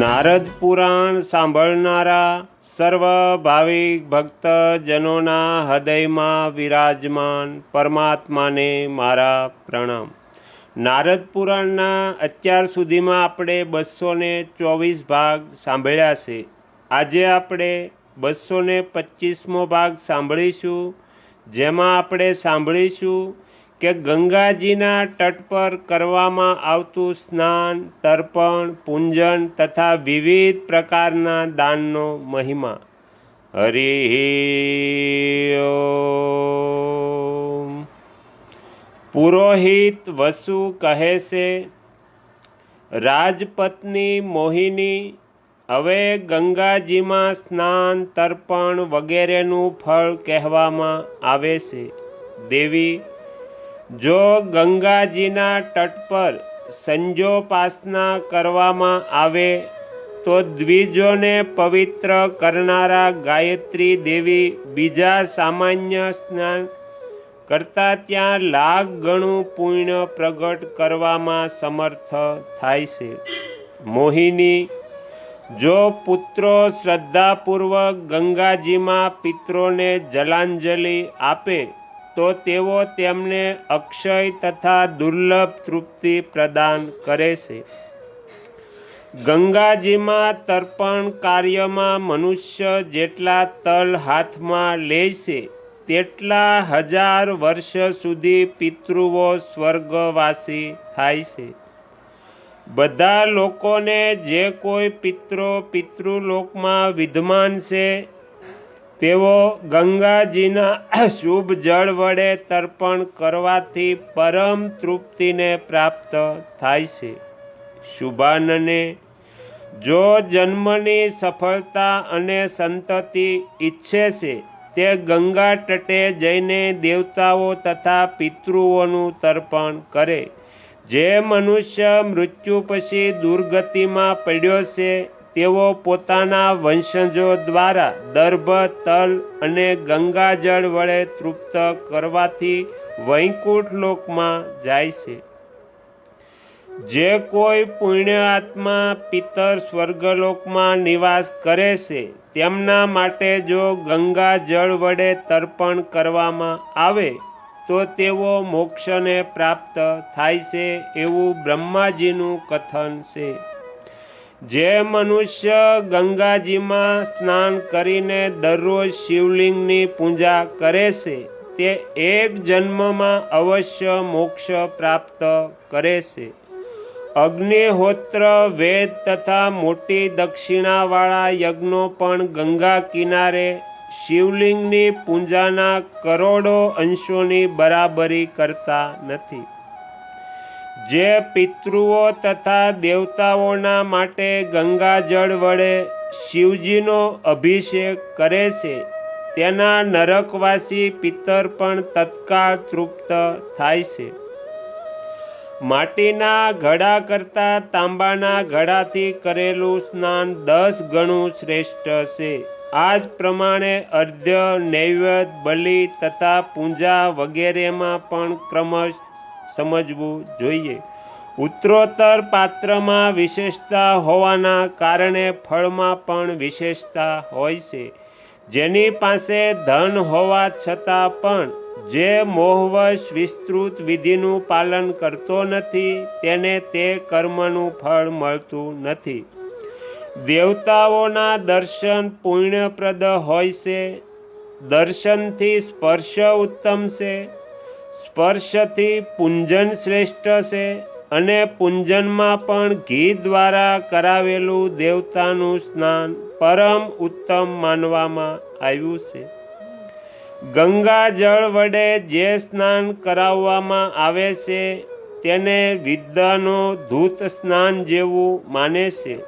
નારદ પુરાણ સાંભળનારા સર્વ ભાવિક ભક્તજનોના હૃદયમાં વિરાજમાન પરમાત્માને મારા પ્રણામ. નારદ પુરાણના અત્યાર સુધીમાં આપણે બસો ને ચોવીસ ભાગ સાંભળ્યા છે. આજે આપણે બસો ને પચીસમો ભાગ સાંભળીશું. જેમાં આપણે સાંભળીશું કે ગંગાજીના તટ પર કરવામાં આવતું સ્નાન, તર્પણ, પૂંજન તથા વિવિધ પ્રકારના દાનનો મહિમા. હરિ પુરોહિત વસુ કહે છે, રાજપત્ની મોહિની, હવે ગંગાજીમાં સ્નાન, તર્પણ વગેરેનું ફળ કહેવામાં આવે છે. દેવી જો ગંગાજીના તટ પર સંજોપાસના કરવામાં આવે, તો દ્વિજોને પવિત્ર કરનારા ગાયત્રી દેવી બીજા સામાન્ય સ્નાન કરતાં ત્યાં લાખ ગણું પુણ્ય પ્રગટ કરવામાં સમર્થ થાય છે. મોહિની, જો પુત્રો શ્રદ્ધાપૂર્વક ગંગાજીમાં પિત્રોને જલાંજલિ આપે તો તેઓ તેમને અક્ષય તથા દુર્લભ તૃપ્તિ પ્રદાન કરે છે. ગંગાજીમાં તર્પણ કાર્યમાં મનુષ્ય જેટલા તલ હાથમાં લે છે, તેટલા હજાર વર્ષ સુધી પિતૃઓ સ્વર્ગવાસી થાય છે. બધા લોકોને જે કોઈ પિત્રો પિતૃલોકમાં વિદ્યમાન છે તેઓ ગંગાજીના શુભ જળ વડે તર્પણ કરવાથી પરમ તૃપ્તિને પ્રાપ્ત થાય છે. શુભાનને જો જન્મની સફળતા અને સંતતિ ઈચ્છે છે, તે ગંગા તટે જઈને દેવતાઓ તથા પિતૃઓનું તર્પણ કરે. જે મનુષ્ય મૃત્યુ પછી દુર્ગતિમાં પડ્યો છે તેઓ પોતાના વંશજો દ્વારા દર્ભ તલ અને ગંગાજળ વડે તૃપ્ત કરવાથી વૈકુંઠ લોકમાં જાય છે. જે કોઈ પુણ્ય આત્મા પિતર સ્વર્ગલોકમાં નિવાસ કરે છે, તેમના માટે જો ગંગા જળ વડે તર્પણ કરવામાં આવે, તો તેઓ મોક્ષને પ્રાપ્ત થાય છે એવું બ્રહ્માજીનું કથન છે. જે મનુષ્ય ગંગાજીમાં સ્નાન કરીને દરરોજ શિવલિંગની પૂજા કરે છે, તે એક જન્મમાં અવશ્ય મોક્ષ પ્રાપ્ત કરે છે. અગ્નિહોત્ર, વેદ તથા મોટી દક્ષિણાવાળા યજ્ઞો પણ ગંગા કિનારે શિવલિંગની પૂજાના કરોડો અંશોની બરાબરી કરતા નથી. જે પિતૃઓ તથા દેવતાઓના માટે ગંગાજળ વડે શિવજીનો અભિષેક કરે છે, તેના નરકવાસી પિત્તર પણ તત્કાળ તૃપ્ત થાય છે. માટીના ઘડા કરતાં તાંબાના ઘડાથી કરેલું સ્નાન દસ ગણું શ્રેષ્ઠ છે. આ જ પ્રમાણે અર્ધ્ય નૈવેદ્ય, બલિ તથા પૂજા વગેરેમાં પણ ક્રમશ સમજવું જોઈએ. ઉત્તરોત્તર પાત્રમાં વિશેષતા હોવાના કારણે ફળમાં પણ વિશેષતા હોય છે. જેની પાસે ધન હોવા છતાં પણ જે મોહવશ વિસ્તૃત વિધિનું પાલન કરતો નથી, તેને તે કર્મનું ફળ મળતું નથી. દેવતાઓના દર્શન પુણ્યપ્રદ હોય છે, દર્શનથી સ્પર્શ ઉત્તમ છે સ્પર્શથી પૂંજન શ્રેષ્ઠ છે અને પૂંજનમાં પણ ઘી દ્વારા કરાવેલું દેવતાનું સ્નાન પરમ ઉત્તમ માનવામાં આવ્યું છે. ગંગા જળ વડે જે સ્નાન કરાવવામાં આવે છે, તેને વિદ્યાનો ધૂત સ્નાન જેવું માને છે.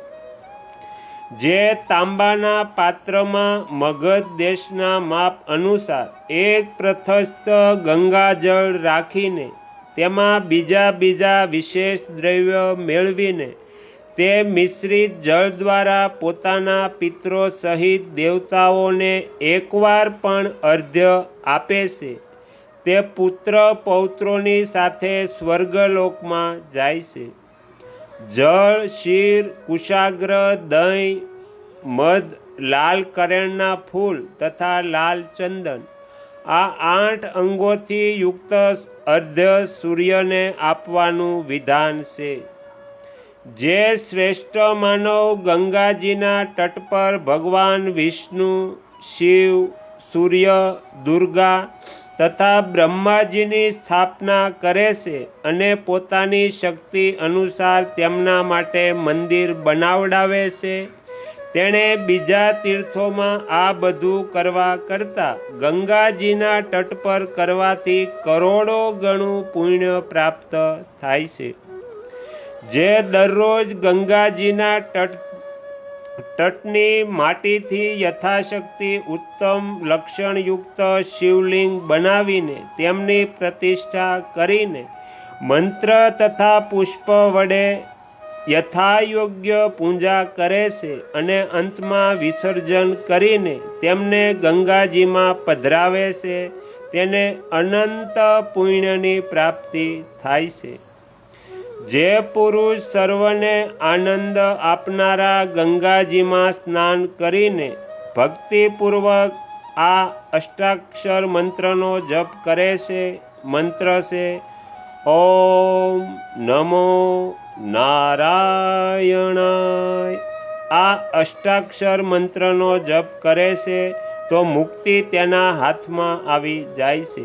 જે તાંબાના પાત્રમાં મગધ દેશના માપ અનુસાર એક પ્રથસ્થ ગંગાજળ રાખીને તેમાં બીજા બીજા વિશેષ દ્રવ્ય મેળવીને તે મિશ્રિત જળ દ્વારા પોતાના પિત્રો સહિત દેવતાઓને એકવાર પણ અર્ધ્ય આપે છે. તે પુત્ર પૌત્રોની સાથે સ્વર્ગલોકમાં જાય છે. જળ, શીર, કુશાગ્ર, દહીં, મધ, લાલ કરેણના ફૂલ તથા લાલ ચંદન. આ આઠ અંગોથી યુક્ત અર્ધ્ય સૂર્યને આપવાનું વિધાન છે. જે શ્રેષ્ઠ માનવ ગંગાજીના તટ પર ભગવાન વિષ્ણુ, શિવ, સૂર્ય, દુર્ગા તથા બ્રહ્માજીની સ્થાપના કરે છે અને પોતાની શક્તિ અનુસાર તેમના માટે મંદિર બનાવડાવે છે. તેણે બીજા તીર્થોમાં આ બધું કરવા કરતાં ગંગાજીના તટ પર કરવાથી કરોડો ગણું પુણ્ય પ્રાપ્ત થાય છે. જે દરરોજ ગંગાજીના તટ તટની માટીથી યથાશક્તિ ઉત્તમ લક્ષણયુક્ત શિવલિંગ બનાવીને તેમની પ્રતિષ્ઠા કરીને મંત્ર તથા પુષ્પ વડે યથાયોગ્ય પૂજા કરે છે અને અંતમાં વિસર્જન કરીને તેમને ગંગાજીમાં પધરાવે છે. તેને અનંત પુણ્યની પ્રાપ્તિ થાય છે. જે પુરુષ સર્વને આનંદ આપનારા ગંગાજીમાં સ્નાન કરીને ભક્તિપૂર્વક આ અષ્ટાક્ષર મંત્રનો જપ કરે છે, મંત્ર છે, ઓમ નમો નારાયણાય. આ અષ્ટાક્ષર મંત્રનો જપ કરે છે તો મુક્તિ તેના હાથમાં આવી જાય છે.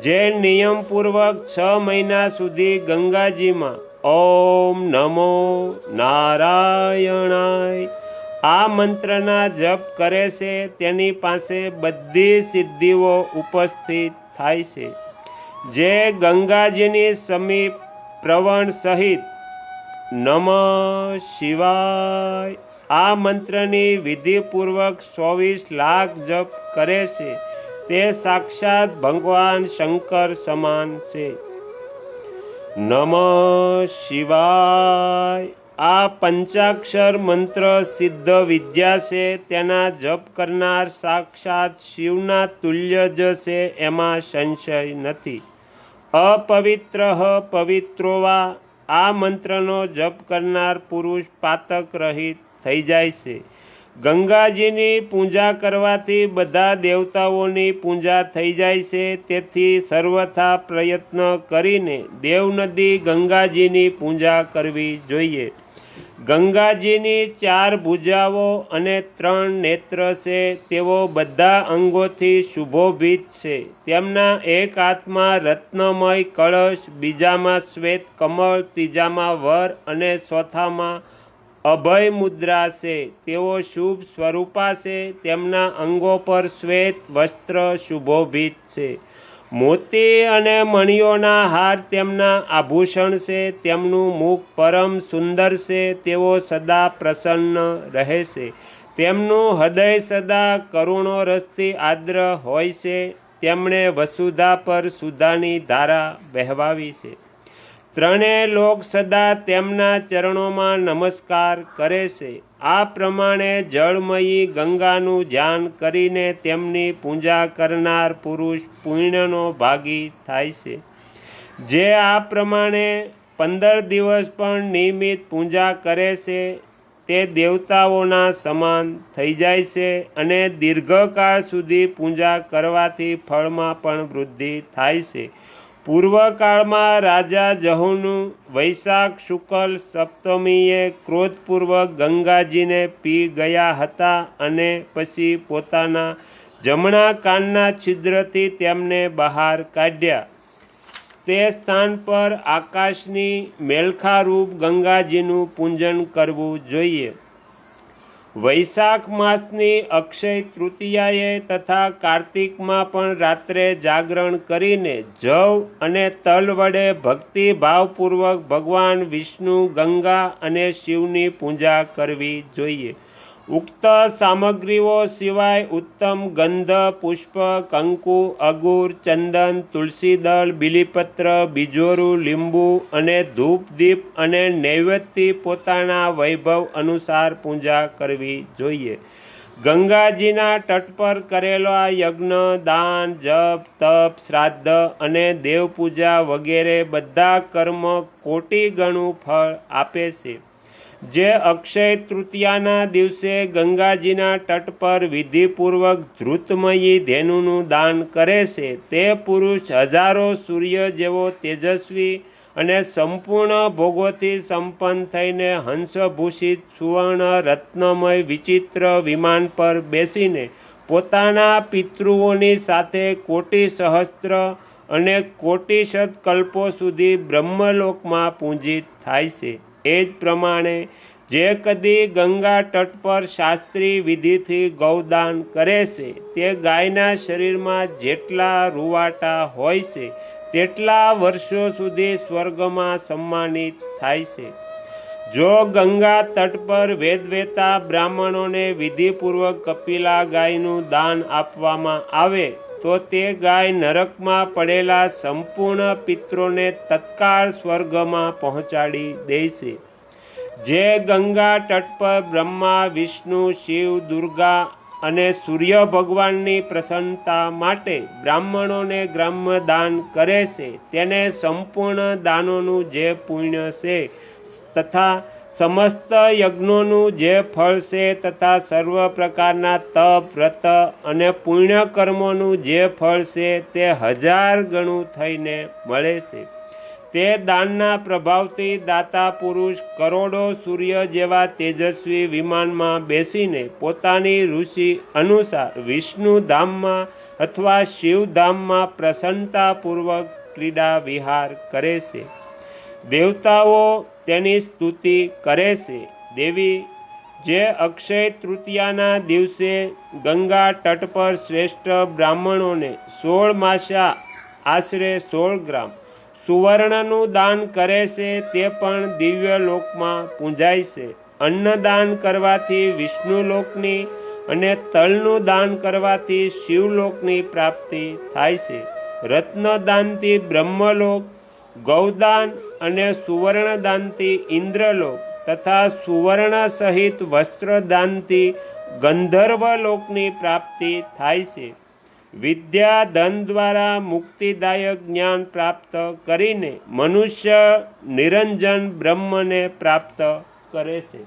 જે નિયમપૂર્વક છ મહિના સુધી ગંગાજીમાં ઓમ નમો નારાયણાય. આ મંત્રના જપ કરે છે, તેની પાસે બધી સિદ્ધિઓ ઉપસ્થિત થાય છે. જે ગંગાજીની સમીપ પ્રવણ સહિત નમ શિવાય. આ મંત્રની વિધિપૂર્વક ચોવીસ લાખ જપ કરે છે. તે સાક્ષાત ભગવાન શંકર સમાન છે. નમ શિવાય. આ પંચાક્ષર મંત્ર સિદ્ધ વિદ્યા છે, તેના જપ કરનાર સાક્ષાત શિવના તુલ્ય જ છે, એમાં સંશય નથી. અપવિત્ર પવિત્રોવા આ મંત્રનો જપ કરનાર પુરુષ પાતક રહિત થઈ જાય છે. ગંગાજીની પૂજા કરવાથી બધા દેવતાઓની પૂજા થઈ જાય છે. તેથી સર્વથા પ્રયત્ન કરીને દેવનદી ગંગાજીની પૂજા કરવી જોઈએ. ગંગાજીની ચાર ભુજાઓ અને ત્રણ નેત્ર છે. તેઓ બધા અંગોથી શુભોભિત છે. તેમના એક હાથમાં રત્નમય કળશ, બીજામાં શ્વેત કમળ, ત્રીજામાં વર અને ચોથામાં અભય મુદ્રા છે. તેઓ શુભ સ્વરૂપા છે. તેમના અંગો પર શ્વેત વસ્ત્ર શુભોભિત છે. મોતી અને મણિયોના હાર તેમના આભૂષણ છે. તેમનું મુખ પરમ સુંદર છે. તેઓ સદા પ્રસન્ન રહે છે. તેમનું હૃદય સદા કરુણો રસથી આદ્ર હોય છે. તેમણે વસુધા પર સુધાની ધારા વહેવાવી છે. ત્રણેય લોક સદા તેમના ચરણોમાં નમસ્કાર કરે છે. આ પ્રમાણે જળમયી ગંગાનું ધ્યાન કરીને તેમની પૂજા કરનાર પુરુષ પુણ્યનો ભાગી થાય છે. જે આ પ્રમાણે પંદર દિવસ પણ નિયમિત પૂજા કરે છે, તે દેવતાઓના સમાન થઈ જાય છે અને દીર્ઘકાળ સુધી પૂજા કરવાથી ફળમાં પણ વૃદ્ધિ થાય છે. પૂર્વકાળમાં રાજા જહુનું વૈશાખ શુકલ સપ્તમીએ ક્રોધપૂર્વક ગંગાજીને પી ગયા હતા અને પછી પોતાના જમણા કાનના છિદ્રથી તેમને બહાર કાઢ્યા. તે સ્થાન પર આકાશની મેલખારૂપ ગંગાજીનું પૂજન કરવું જોઈએ. વૈશાખ માસની અક્ષય તૃતીયાએ તથા કાર્તિકમાં પણ રાત્રે જાગરણ કરીને જવ અને તલ વડે ભક્તિ ભાવપૂર્વક ભગવાન વિષ્ણુ, ગંગા અને શિવની પૂજા કરવી જોઈએ. ઉક્ત સામગ્રીઓ સિવાય ઉત્તમ ગંધ, પુષ્પ, કંકુ, અગુર, ચંદન, તુલસીદળ, બિલીપત્ર, બીજોરું, લીંબુ અને ધૂપ, દીપ અને નૈવેદ્યથી પોતાના વૈભવ અનુસાર પૂજા કરવી જોઈએ. ગંગાજીના તટ પર કરેલા યજ્ઞ, દાન, જપ, તપ, શ્રાદ્ધ અને દેવપૂજા વગેરે બધા કર્મ કોટી ગણું ફળ આપે છે. જે અક્ષય તૃતીયાના દિવસે ગંગાજીના તટ પર વિધિપૂર્વક ધૃતમયી ધેનુનું દાન કરે છે. તે પુરુષ હજારો સૂર્ય જેવો તેજસ્વી અને સંપૂર્ણ ભોગોથી સંપન્ન થઈને હંસભૂષિત સુવર્ણ રત્નમય વિચિત્ર વિમાન પર બેસીને પોતાના પિતૃઓની સાથે કોટી સહસ્ત્ર અને કોટી કલ્પો સુધી બ્રહ્મલોકમાં પૂંજિત થાય છે. એ જ પ્રમાણે જે કદી ગંગા તટ પર શાસ્ત્રી વિધિથી ગૌદાન કરે છે, તે ગાયના શરીરમાં જેટલા રૂવાટા હોય છે, તેટલા વર્ષો સુધી સ્વર્ગમાં સન્માનિત થાય છે. જો ગંગા તટ પર વેદવેતા બ્રાહ્મણોને વિધિપૂર્વક કપિલા ગાયનું દાન આપવામાં આવે તો તે ગાય નરકમાં પડેલા સંપૂર્ણ પિત્રોને તત્કાળ સ્વર્ગમાં પહોંચાડી દેશે. જે ગંગા તટ પર બ્રહ્મા, વિષ્ણુ, શિવ, દુર્ગા અને સૂર્ય ભગવાનની પ્રસન્નતા માટે બ્રાહ્મણોને દાન કરે છે, તેને સંપૂર્ણ દાનોનું જે પુણ્ય છે તથા સમસ્ત યજ્ઞોનું જે ફળ છે તથા સર્વ પ્રકારના તપ, વ્રત અને પુણ્ય કર્મોનું જે ફળ છે તે હજાર ગણું થઈને મળે છે. તે દાનના પ્રભાવથી દાતા પુરુષ કરોડો સૂર્ય જેવા તેજસ્વી વિમાનમાં બેસીને પોતાની ઋષિ અનુસાર વિષ્ણુ ધામમાં અથવા શિવધામમાં પ્રસન્નતાપૂર્વક ક્રીડા વિહાર કરે છે. દેવતાઓ તેની સ્તુતિ કરે છે. દેવી, જે અક્ષય તૃતીયાના દિવસે ગંગા તટ પર શ્રેષ્ઠ બ્રાહ્મણોને સોળ માસા આશરે સોળ ગ્રામ સુવર્ણનું દાન કરે છે, તે પણ દિવ્ય લોકમાં પૂંજાય છે. અન્નદાન કરવાથી વિષ્ણુલોકની અને તલનું દાન કરવાથી શિવલોકની પ્રાપ્તિ થાય છે. રત્નદાનથી બ્રહ્મલોક ગૌદાન અને સુવર્ણદાનથી ઇન્દ્રલોક તથા સુવર્ણ સહિત વસ્ત્રદાનથી ગંધર્વલોકની પ્રાપ્તિ થાય છે. વિદ્યા ધન દ્વારા મુક્તિદાયક જ્ઞાન પ્રાપ્ત કરીને મનુષ્ય નિરંજન બ્રહ્મને પ્રાપ્ત કરે છે.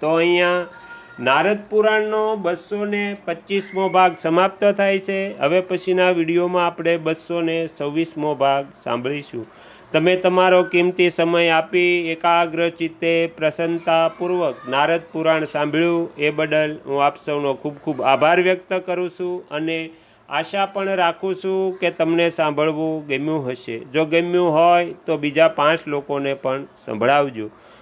તો અહીંયા નારદ પુરાણનો બસો ને પચીસમો ભાગ સમાપ્ત થાય છે. હવે પછીના વિડીયોમાં આપણે બસો ને છવ્વીસમો ભાગ સાંભળીશું. તમે તમારો કિંમતી સમય આપી એકાગ્ર ચિત્તે પ્રસન્નતાપૂર્વક નારદ પુરાણ સાંભળ્યું એ બદલ હું આપ સૌનો ખૂબ ખૂબ આભાર વ્યક્ત કરું છું અને આશા પણ રાખું છું કે તમને સાંભળવું ગમ્યું હશે. જો ગમ્યું હોય તો બીજા પાંચ લોકોને પણ સંભળાવજો.